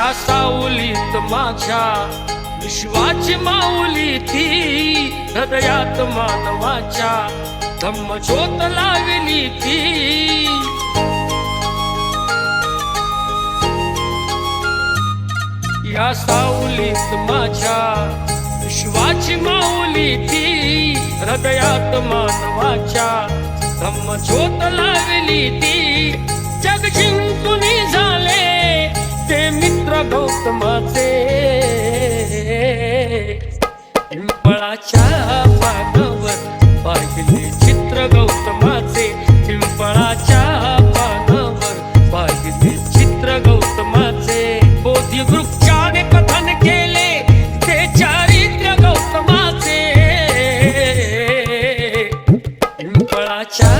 सावलीत माझ्या विश्वाची माऊली ती. हृदयात मानवाच्या धम्म ज्योत लावली ती. या सावलीत माझ्या विश्वाची माऊली ती. हृदयात मानवाच्या धम्म ज्योत लावली ती. जग जिंकून मित्र पिंपळाच्या पानावर पाहिले चित्र गौतमाचे. पिंपळाच्या पानावर पाहिले चित्र गौतमाचे. बोधी वृक्षाने कथन केले ते चारित्र गौतमाचे. पिंपळाच्या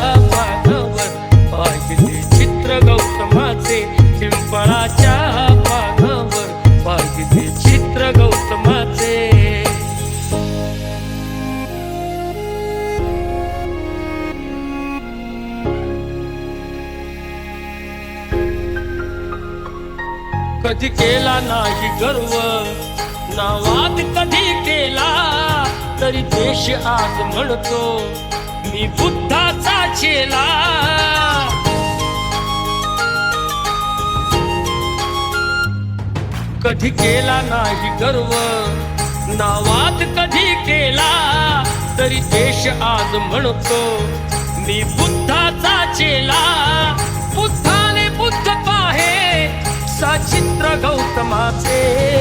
पिंपळाच्या पानावर चित्र गौतमाचे पिंपळाच्या पानावर पाहिले चित्र गौतमाचे. कधी केला नाही गर्व नावात कधी केला तरी देश आज म्हणतो मी बुद्ध कधी केला नाही गर्व? नावात कधी केला? तरी देश आज म्हणतो मी बुद्धाचा चेला. बुद्धाने बुद्ध पाहे. सचित्र गौतमाचे.